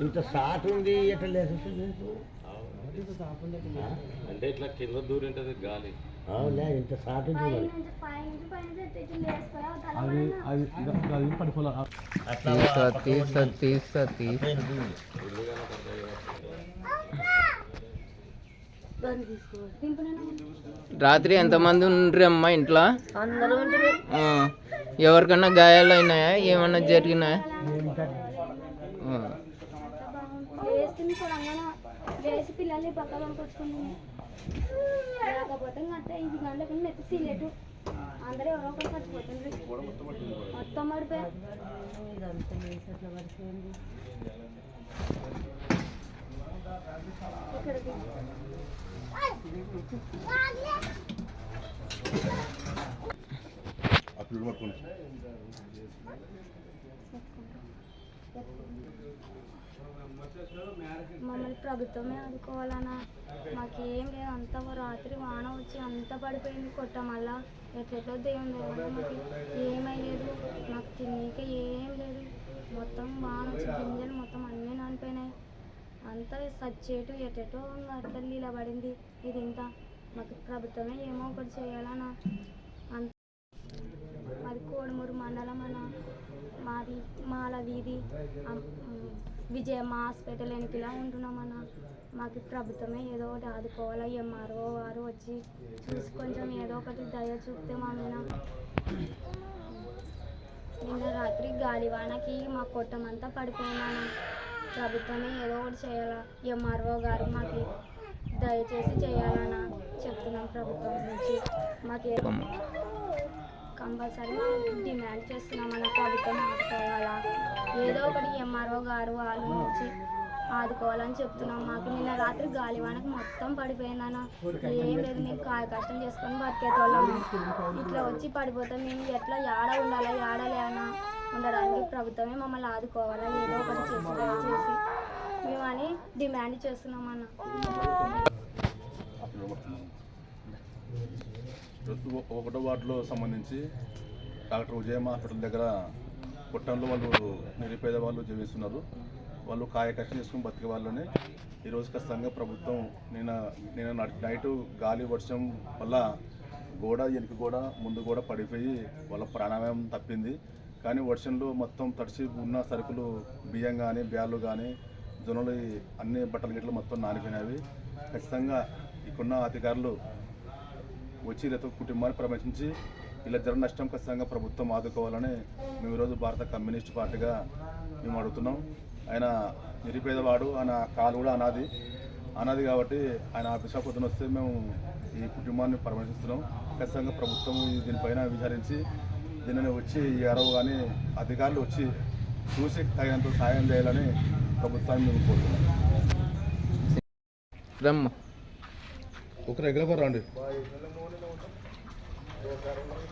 ఇంత షార్ట్ ఉంది ఎట్లా లేస్తుంది అంటే ఇట్లా కింద దూరి ఉంటుంది గాలి. అవునులే ఇంత ఉంది అది. అది పడిపోలే. దింపునేనా? రాత్రి ఎంతమంది ఉండ్రి అమ్మా ఇంట్లో? అందరూ ఉంటారు ఆ, ఎవరికన్నా గాయాలు అయినాయా? ఏమన్నా జరిగినాయా? లేస్తుంది చూడంగానే లేచి పిల్లల్ని పక్క కొనుకొచ్చుకున్నాము లేకపోతే అంటే ఐదు గంటలకు నెత్తి సీలేటు. అందరూ ఎవరో ఒకరు చచ్చిపోతుండ్రు. మొత్తం పడిపోయా ఇక్కడికి మమ్మల్ని ప్రభుత్వమే ఆదుకోవాలన్నా మాకేం లేదు. అంత రాత్రి వాన వచ్చి అంత పడిపోయింది కొట్ట మళ్ళా ఎట్లెట్లో దేవుని దేవన్నా మాకు ఏమై మాకు తినేక ఏం లేదు. మొత్తం వాన వచ్చి గింజలు మొత్తం అన్నీ నానిపోయినాయి. అంతా సచ్చేటు ఎటెటో ఇంకా అట్లా పడింది ఇది ఇంత మాకు ప్రభుత్వమే ఏమో ఒకటి చేయాలన్నా అంత. అది కోడుమూరు మండలం అన్న మరి మాల వీధి విజయమ్మ హాస్పిటల్ వెనుకలా ఉంటున్నామన్న మాకు ప్రభుత్వమే ఏదో ఒకటి ఆదుకోవాలా. ఎంఆర్ఓ వారు వచ్చి చూసి కొంచెం ఏదో ఒకటి దయ చూపితే మా మీద. నిన్న రాత్రి గాలివానకి మా కొట్టమంతా పడిపోయినాను ప్రభుత్వమే ఏదో ఒకటి చేయాలా. ఎంఆర్ఓ గారు మాకు దయచేసి చేయాలన్నా చెప్తున్నాం ప్రభుత్వం నుంచి. మాకు కంపల్సరీ మనం డిమాండ్ చేస్తున్నాం మన ప్రభుత్వం ఆదుకోవాలా ఏదో ఒకటి ఎంఆర్ఓ గారు వాళ్ళు వచ్చి ఆదుకోవాలని చెప్తున్నాం. మాకు నిన్న రాత్రి గాలివానకు మొత్తం పడిపోయిందన్న. ఏం లేదు మేము కాయ కష్టం చేసుకొని బతికేటోళ్ళం. ఇట్లా వచ్చి పడిపోతే మేము ఎట్లా యాడ ఉండాలా యాడలే ఉండడానికి ప్రభుత్వమే మమ్మల్ని ఆదుకోవాలా? ఏదో ఒకటి చేసి చేసి మేము అని డిమాండ్ చేస్తున్నాం అన్న ఒకటో వార్డులో సంబంధించి డాక్టర్ విజయమ్మ హాస్పిటల్ దగ్గర పుట్టంలో వాళ్ళు నిరుపేద వాళ్ళు జీవిస్తున్నారు. వాళ్ళు కాయ కష్టం చేసుకుని బతికే వాళ్ళని. ఈరోజు ఖచ్చితంగా ప్రభుత్వం నిన్న నిన్న నైట్- నైటు గాలి వర్షం వల్ల గోడ వెనుక గోడ ముందు కూడా పడిపోయి వాళ్ళ ప్రాణాయామం తప్పింది. కానీ వర్షంలో మొత్తం తడిసి ఉన్న సరుకులు బియ్యం కానీ బ్యాళ్ళు కానీ జొన్నలు అన్ని బట్టలు గిట్లు మొత్తం నానిపోయినవి ఖచ్చితంగా ఇక్కడున్న అధికారులు వచ్చి రైతు కుటుంబాన్ని పరామర్శించి ఇలా జర నష్టం ఖచ్చితంగా ప్రభుత్వం ఆదుకోవాలని మేము ఈరోజు భారత కమ్యూనిస్ట్ పార్టీగా మేము అడుగుతున్నాం. ఆయన నిరుపేదవాడు ఆయన కాలు కూడా అనాది. అనాది కాబట్టి ఆయన ఆఫీస్ పొద్దున వస్తే మేము ఈ కుటుంబాన్ని పరామర్శిస్తున్నాం ఖచ్చితంగా ప్రభుత్వం దీనిపైన విచారించి దీనిని వచ్చి ఈ అరవు కానీ అధికారులు వచ్చి చూసి తగినంత సాయం చేయాలని ప్రభుత్వాన్ని మేము కోరుతున్నాం. రమ్మ. ఒక రెగ్యులర్ రండి